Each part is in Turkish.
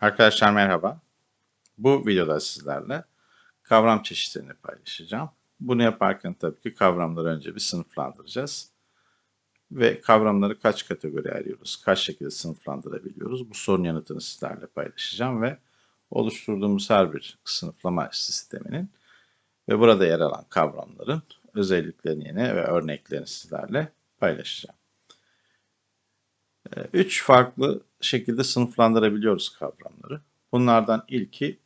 Arkadaşlar merhaba. Bu videoda sizlerle kavram çeşitlerini paylaşacağım. Bunu yaparken tabii ki kavramları önce bir sınıflandıracağız. Ve kavramları kaç kategoriye ayırıyoruz, kaç şekilde sınıflandırabiliyoruz bu sorunun yanıtını sizlerle paylaşacağım ve oluşturduğumuz her bir sınıflama sisteminin ve burada yer alan kavramların özelliklerini yine ve örneklerini sizlerle paylaşacağım. Ee, Üç farklı şekilde sınıflandırabiliyoruz kavramları. Bunlardan ilki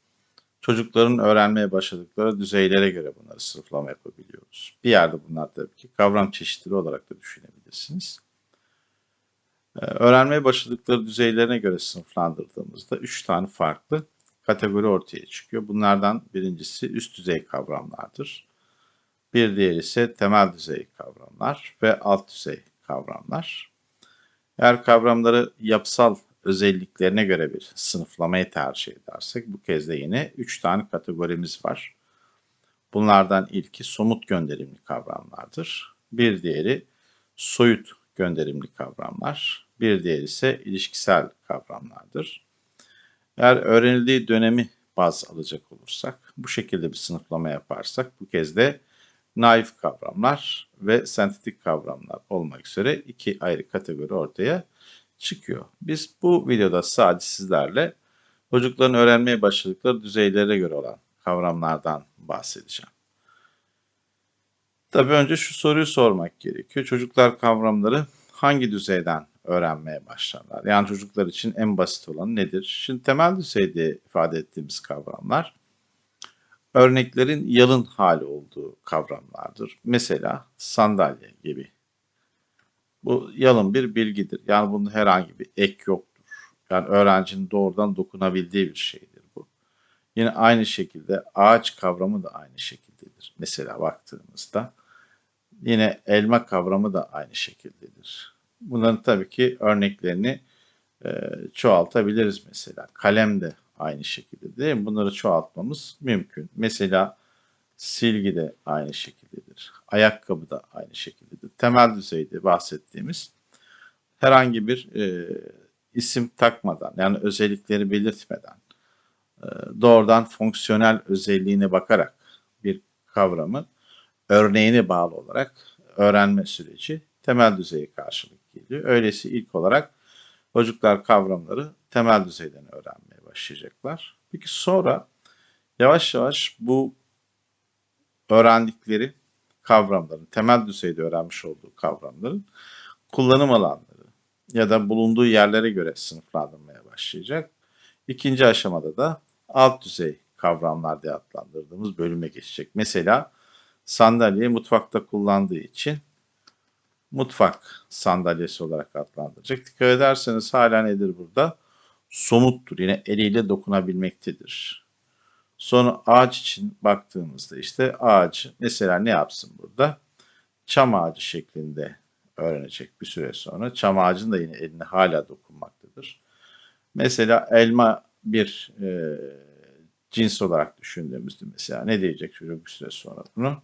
çocukların öğrenmeye başladıkları düzeylere göre bunları sınıflama yapabiliyoruz. Bir yerde bunlar tabii ki kavram çeşitleri olarak da düşünebilirsiniz. Ee, Öğrenmeye başladıkları düzeylerine göre sınıflandırdığımızda üç tane farklı kategori ortaya çıkıyor. Bunlardan birincisi üst düzey kavramlardır. Bir diğeri ise temel düzey kavramlar ve alt düzey kavramlar. Eğer kavramları yapısal özelliklerine göre bir sınıflamayı tercih edersek bu kez de yine 3 tane kategorimiz var. Bunlardan ilki somut gönderimli kavramlardır. Bir diğeri soyut gönderimli kavramlar. Bir diğeri ise ilişkisel kavramlardır. Eğer öğrenildiği dönemi baz alacak olursak, bu şekilde bir sınıflama yaparsak bu kez de naif kavramlar ve sentetik kavramlar olmak üzere iki ayrı kategori ortaya çıkıyor. Biz bu videoda sadece sizlerle çocukların öğrenmeye başladıkları düzeylere göre olan kavramlardan bahsedeceğim. Tabii önce şu soruyu sormak gerekiyor. Çocuklar kavramları hangi düzeyden öğrenmeye başlarlar? Yani çocuklar için en basit olan nedir? Şimdi temel düzeyde ifade ettiğimiz kavramlar örneklerin yalın hali olduğu kavramlardır. Mesela sandalye gibi. Bu yalın bir bilgidir. Yani bunun herhangi bir ek yoktur. Yani öğrencinin doğrudan dokunabildiği bir şeydir bu. Yine aynı şekilde ağaç kavramı da aynı şekildedir. Mesela baktığımızda yine elma kavramı da aynı şekildedir. Bunların tabii ki örneklerini çoğaltabiliriz mesela. Kalem de aynı şekilde değil mi? Bunları çoğaltmamız mümkün. Mesela silgi de aynı şekildedir. Ayakkabı da aynı şekildedir. Temel düzeyde bahsettiğimiz herhangi bir e, isim takmadan yani özellikleri belirtmeden e, doğrudan fonksiyonel özelliğine bakarak bir kavramı örneğine bağlı olarak öğrenme süreci temel düzeye karşılık geliyor. Öyleyse ilk olarak çocuklar kavramları temel düzeyden öğrenmeye başlayacaklar. Peki sonra yavaş yavaş bu öğrendikleri kavramların, temel düzeyde öğrenmiş olduğu kavramların kullanım alanları ya da bulunduğu yerlere göre sınıflandırmaya başlayacak. İkinci aşamada da alt düzey kavramlar diye adlandırdığımız bölüme geçecek. Mesela sandalyeyi mutfakta kullandığı için mutfak sandalyesi olarak adlandıracak. Dikkat ederseniz hala nedir burada? Somuttur. Yine eliyle dokunabilmektedir. Sonra ağaç için baktığımızda işte ağacı mesela ne yapsın burada? Çam ağacı şeklinde öğrenecek bir süre sonra. Çam ağacının da yine eline hala dokunmaktadır. Mesela elma bir e, cins olarak düşündüğümüzde mesela ne diyecek çocuk bir süre sonra bunu?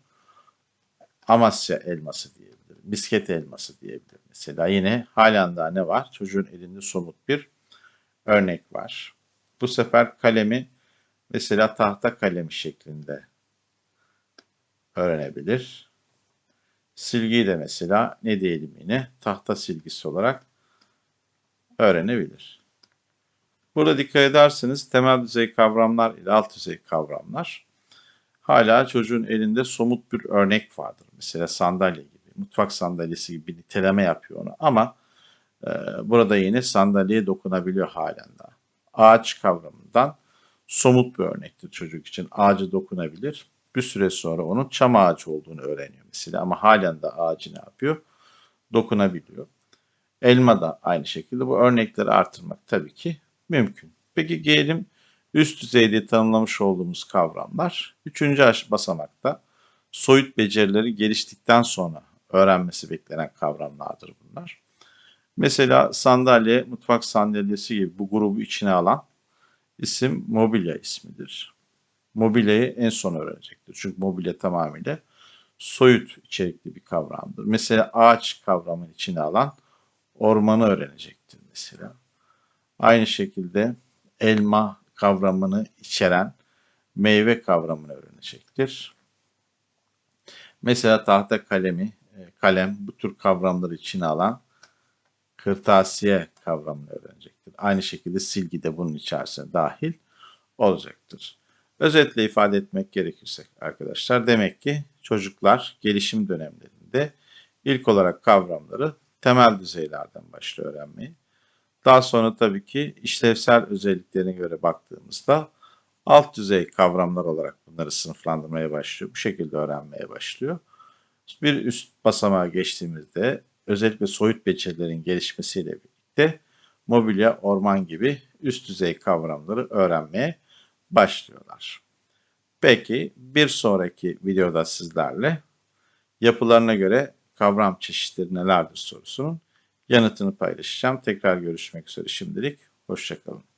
Amasya elması diyebilir. Misket elması diyebilir. Mesela yine halen daha ne var? Çocuğun elinde somut bir örnek var. Bu sefer kalemi mesela tahta kalemi şeklinde öğrenebilir. Silgiyi de mesela ne diyelim yine tahta silgisi olarak öğrenebilir. Burada dikkat ederseniz temel düzey kavramlar ile alt düzey kavramlar hala çocuğun elinde somut bir örnek vardır. Mesela sandalye gibi, mutfak sandalyesi gibi bir niteleme yapıyor onu ama burada yine sandalyeye dokunabiliyor halen daha. Ağaç kavramından somut bir örnektir çocuk için. Ağacı dokunabilir. Bir süre sonra onun çam ağacı olduğunu öğreniyor mesela ama halen de ağacı ne yapıyor? Dokunabiliyor. Elma da aynı şekilde bu örnekleri artırmak tabii ki mümkün. Peki gelelim üst düzeyde tanımlamış olduğumuz kavramlar. Üçüncü basamakta soyut becerileri geliştikten sonra öğrenmesi beklenen kavramlardır bunlar. Mesela sandalye, mutfak sandalyesi gibi bu grubu içine alan isim mobilya ismidir. Mobilyayı en son öğrenecektir. Çünkü mobilya tamamıyla soyut içerikli bir kavramdır. Mesela ağaç kavramını içine alan ormanı öğrenecektir mesela. Aynı şekilde elma kavramını içeren meyve kavramını öğrenecektir. Mesela tahta kalemi, e, kalem bu tür kavramları içine alan kırtasiye kavramını öğrenecektir. Aynı şekilde silgi de bunun içerisine dahil olacaktır. Özetle ifade etmek gerekirse arkadaşlar demek ki çocuklar gelişim dönemlerinde ilk olarak kavramları temel düzeylerden başlıyor öğrenmeyi. Daha sonra tabii ki işlevsel özelliklerine göre baktığımızda alt düzey kavramlar olarak bunları sınıflandırmaya başlıyor. Bu şekilde öğrenmeye başlıyor. Bir üst basamağa geçtiğimizde özellikle soyut becerilerin gelişmesiyle birlikte mobilya, orman gibi üst düzey kavramları öğrenmeye başlıyorlar. Peki bir sonraki videoda sizlerle yapılarına göre kavram çeşitleri nelerdir sorusunun yanıtını paylaşacağım. Tekrar görüşmek üzere şimdilik. Hoşçakalın.